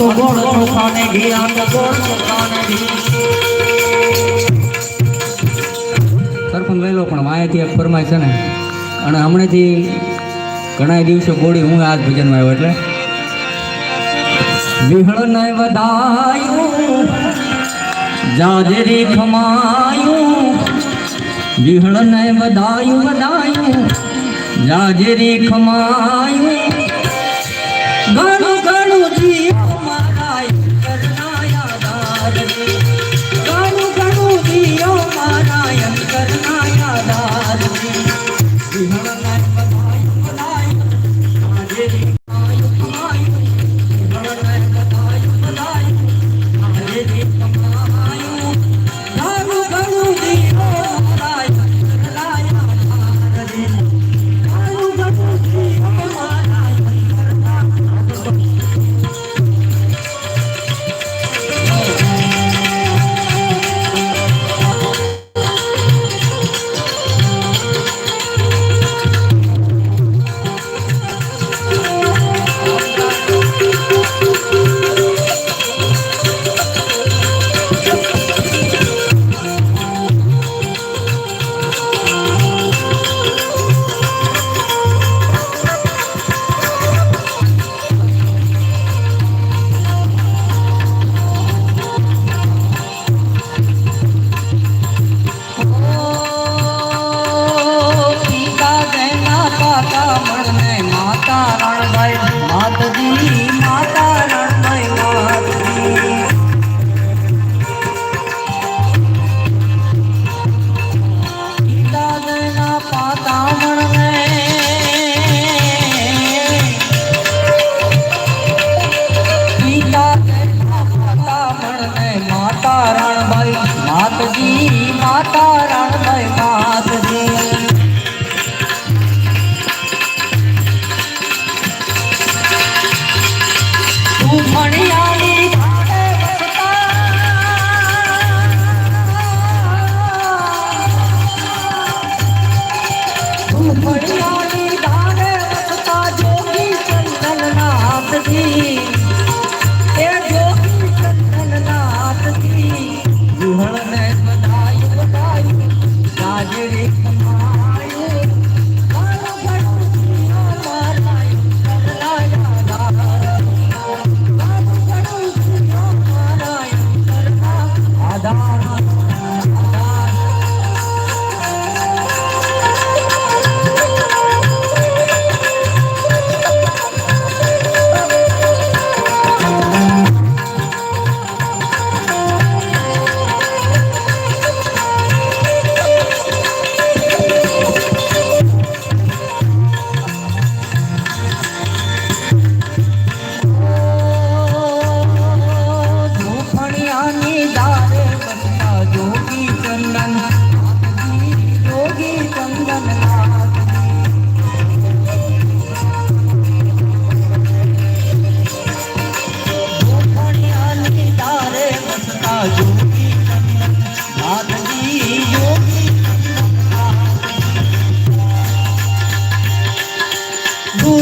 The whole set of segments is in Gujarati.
તો તો ગોળ ચોખાને લઈ લો પણ માયાથી એક ફરમાય છે ને અને હમણાંથી ઘણા દિવસો ગોળી હું આજ ભજનમાં આવ્યો એટલે વિહળ ને વધાયું, જાજરી ખમાયું વિહળને વધાયું વધાયું જાજરી ખમાયું. ઘણું ઘણું જીવ ઘણું ઘણું જીવ મારા યાદ વિહળ Một.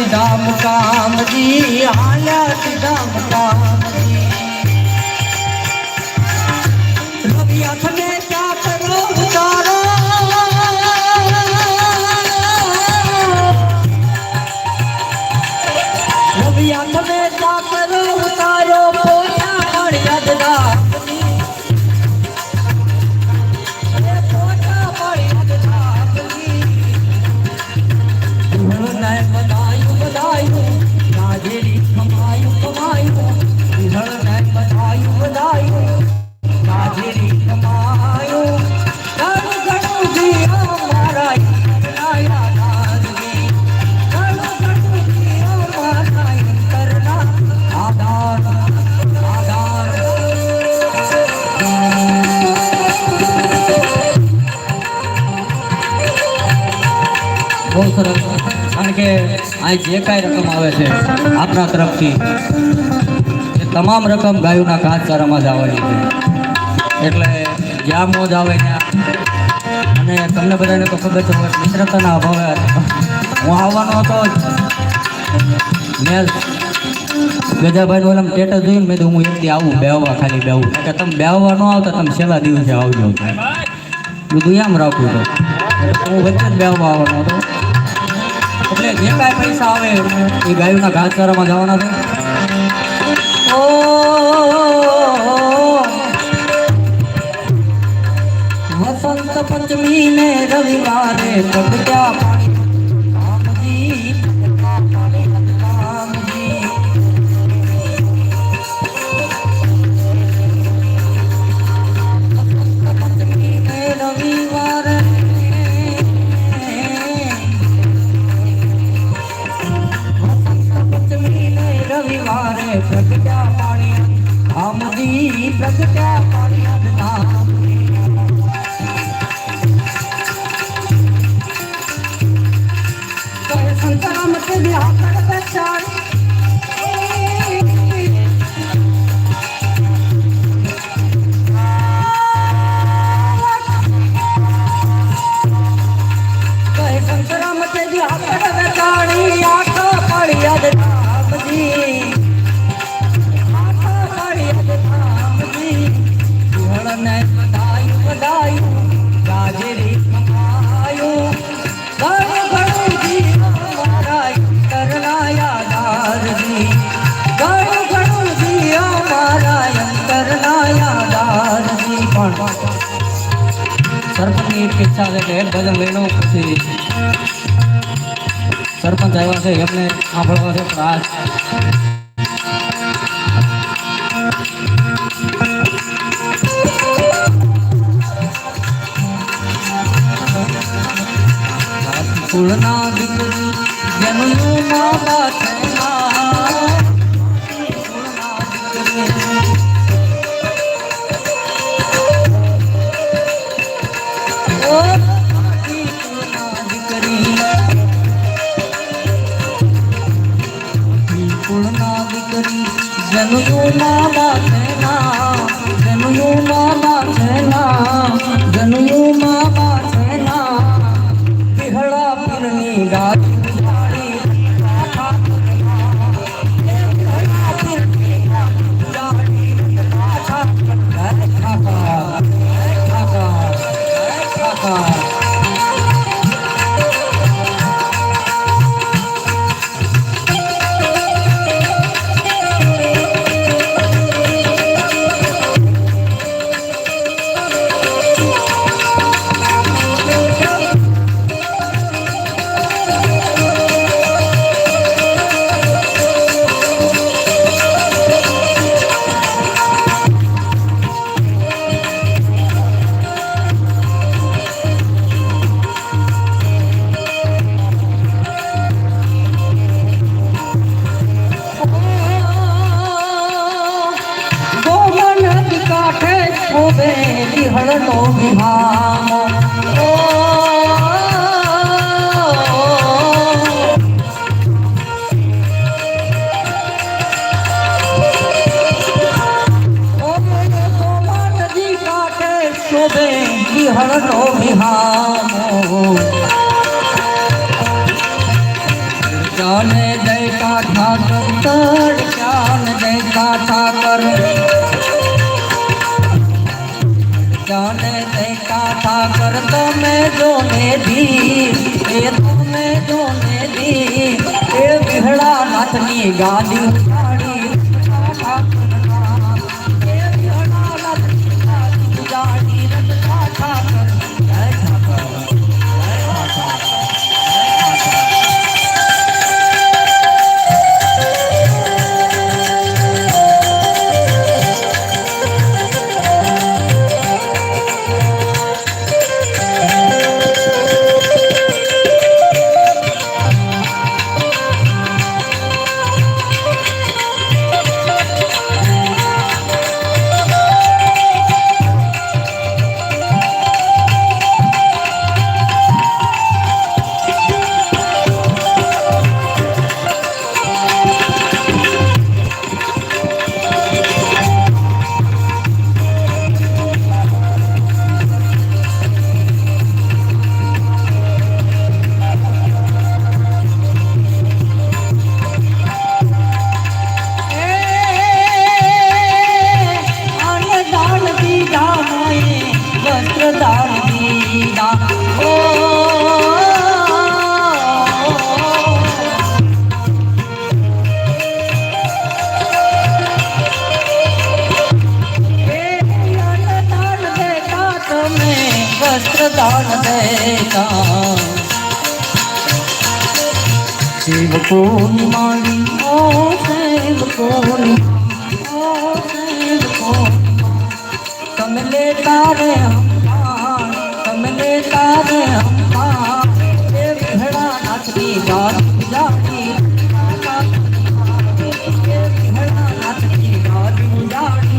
હાલ્યા સીધા મુકામજી હાલ્યા સીધા બહુ સરસ. કારણ કે આ જે કાંઈ રકમ આવે છે આપણા તરફથી તમામ રકમ ગાયોના ઘાસચારામાં જ આવવાની છે. એટલે જ્યાં મોજ આવે ત્યાં. અને તમને બધાને તો ખબર છે મિત્રતાના અભાવે હું આવવાનો હતો મેં ગજાભાઈ ઓલા સ્ટેટસ જોયું મેં હું એકથી આવું બેહવા ખાલી કારણ કે તમે બેહવા ન આવતા, તમે છેલ્લા દિવસે આવજો. બધું એમ રાખું તો. હું વચ્ચે જ બેહવા આવવાનો હતો. એટલે જે કાંઈ પૈસા આવે, એ ગાયોના ઘાસચારામાં જવાના છે. ઓ વસંત પંચમી ને રવિવારે પ્રગટ્યા સરપંચની એક ઈચ્છા છે કે એક ભજન લઈ લઉં પછી સરપંચ આવ્યા છે, એમને સાંભળવા છે, પણ આ કુળના દીકરી જેનું મા না શોભે વિહળનો વિહામ વિહળનો વિહામ જાને જય કાઠા કર જાન જય કાઠા કર જાને જય કાઠા કર તમે જોને ધી એ તમે જોને ધી એ વિહળા નાથની ગાદી. दान देगा शिव कोनी माली ओ शिव कोनी ओ शिव कोनी कमले तारे हम कमले तारे हम भेड़ा नाचती गाती जाती भेड़ा नाचती गाती जाती